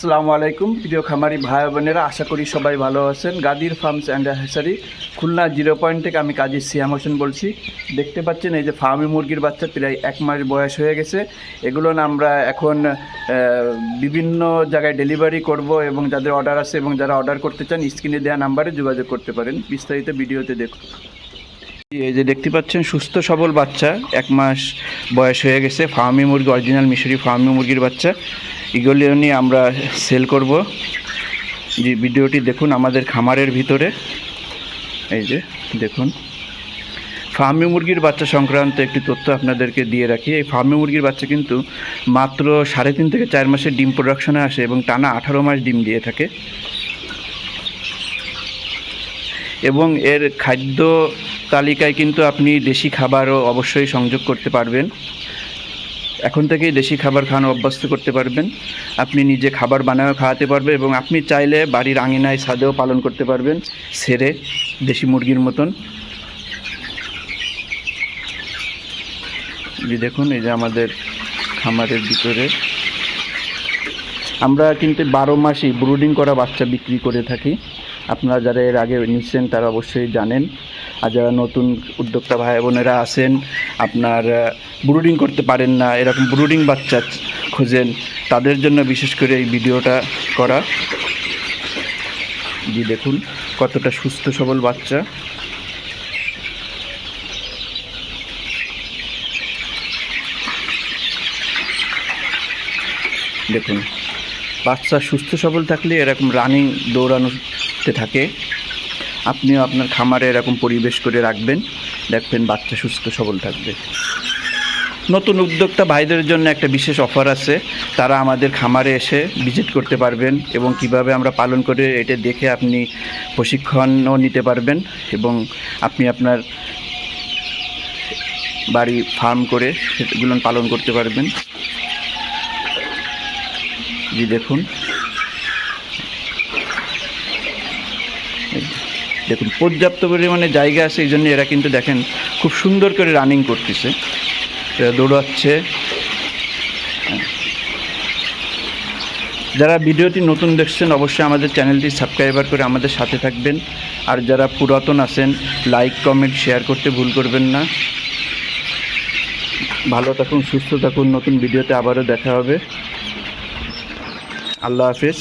আসসালামু আলাইকুম, প্রিয় খামারি ভাই বোনেরা, আশা করি সবাই ভালো আছেন। Gadir farms and hatchery Khulna zero point থেকে আমি কাজী সিয়াম হোসেন বলছি। দেখতে পাচ্ছেন এই যে ফার্মি মুরগির বাচ্চা, প্রায় এক মাস বয়স হয়ে গেছে। এগুলো না আমরা এখন বিভিন্ন জায়গায় ডেলিভারি করব এবং যাদের অর্ডার আছে এবং যারা অর্ডার করতে চান, স্ক্রিনে দেওয়া নাম্বারে যোগাযোগ করতে পারেন। বিস্তারিত ভিডিওতে দেখুন। এই যে দেখতে পাচ্ছেন, সুস্থ সবল বাচ্চা, এক মাস বয়স হয়ে গেছে, ফার্মি মুরগি অরিজিনাল মিশরি ফার্মি মুরগির বাচ্চা। এগুলি নিয়ে আমরা সেল করব। যে ভিডিওটি দেখুন আমাদের খামারের ভিতরে। এই যে, দেখুন। ফার্মি মুরগির বাচ্চা সংক্রান্ত একটি তথ্য আপনাদেরকে দিয়ে রাখি। এই ফার্মি মুরগির বাচ্চা কিন্তু মাত্র সাড়ে তিন থেকে চার মাসের ডিম প্রোডাকশনে আসে এবং টানা আঠারো মাস ডিম দিয়ে থাকে। এবং এর খাদ্য তালিকায় কিন্তু আপনি দেশি খাবারও অবশ্যই সংযোগ করতে পারবেন। এখন থেকেই দেশি খাবার খাওয়ানো অভ্যস্ত করতে পারবেন। আপনি নিজে খাবার বানায়ও খাওয়াতে পারবেন এবং আপনি চাইলে বাড়ির আঙিনায় ছাদেও পালন করতে পারবেন, সেরে দেশি মুরগির মতন। দেখুন, এই যে আমাদের খামারের ভিতরে। আমরা কিন্তু বারো মাসই ব্রুডিং করা বাচ্চা বিক্রি করে থাকি। আপনারা যারা এর আগে নিচ্ছেন তারা অবশ্যই জানেন। আর যারা নতুন উদ্যোক্তা ভাই বোনেরা আছেন, আপনার ব্রুডিং করতে পারেন না, এরকম ব্রুডিং বাচ্চা খোঁজেন, তাদের জন্য বিশেষ করে এই ভিডিওটা করা। জি, দেখুন, কতটা সুস্থ, সবল বাচ্চা। দেখুন, বাচ্চা সুস্থ, সবল থাকলে এরকম রানিং দৌড়ানোতে থাকে। আপনিও আপনার খামারে এরকম পরিবেশ করে রাখবেন, দেখবেন বাচ্চা সুস্থ, সবল থাকবে। নতুন উদ্যোক্তা ভাইদের জন্য একটা বিশেষ অফার আছে। তারা আমাদের খামারে এসে ভিজিট করতে পারবেন এবং কীভাবে আমরা পালন করে এটা দেখে আপনি প্রশিক্ষণও নিতে পারবেন এবং আপনি আপনার বাড়ি ফার্ম করে সেগুলো পালন করতে পারবেন। জি, দেখুন এই যে, দেখুন, পর্যাপ্ত পরিমাণে জায়গা আছে এই জন্য এরা কিন্তু দেখেন খুব সুন্দর করে রানিং করতেছে। এরা দৌড়াচ্ছে। যারা ভিডিওটি নতুন দেখছেন, অবশ্যই আমাদের চ্যানেলটি সাবস্ক্রাইবার করে আমাদের সাথে থাকবেন। আর যারা পুরাতন আছেন লাইক কমেন্ট শেয়ার করতে ভুল করবেন না। ভালো থাকুন, সুস্থ থাকুন। নতুন ভিডিওতে আবারও দেখা হবে। আল্লাহ হাফিজ।